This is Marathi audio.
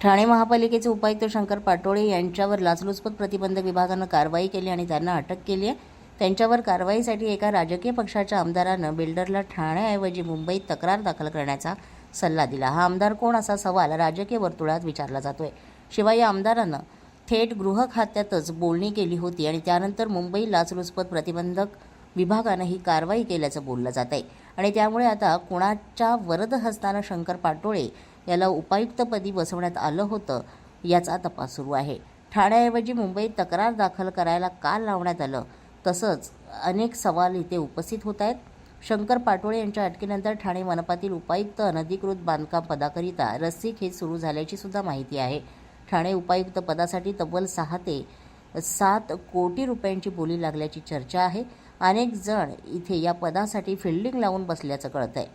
ठाणे महापालिकेचे उपायुक्त शंकर पाटोळे यांच्यावर लाचलुचपत प्रतिबंधक विभागानं कारवाई केली आणि त्यांना अटक केली आहे. त्यांच्यावर कारवाईसाठी एका राजकीय पक्षाच्या आमदारानं बिल्डरला ठाण्याऐवजी मुंबईत तक्रार दाखल करण्याचा सल्ला दिला. हा आमदार कोण असा सवाल राजकीय वर्तुळात विचारला जातोय. शिवाय या आमदारानं थेट गृह खात्यातच बोलणी केली होती आणि त्यानंतर मुंबई लाचलुचपत प्रतिबंधक विभागानं ही कारवाई केल्याचं बोललं जात आहे आणि त्यामुळे आता कुणाच्या वरद हस्तानं शंकर पाटोळे याला उपायुक्तपदी बसवण्यात आलं होतं याचा तपास सुरू आहे. ठाण्याऐवजी मुंबईत तक्रार दाखल करायला का लावण्यात आलं? तसंच अनेक सवाल इथे उपस्थित होत आहेत. शंकर पाटोळे यांच्या अटकेनंतर ठाणे मनपातील उपायुक्त अनधिकृत बांधकाम पदाकरिता रस्सी खेच सुरू झाल्याची सुद्धा माहिती आहे. ठाणे उपायुक्त पदासाठी तब्बल सहा ते सात कोटी रुपयांची बोली लागल्याची चर्चा आहे. अनेक जण इथे या पदासाठी फिल्डिंग लावून बसल्याचं कळत आहे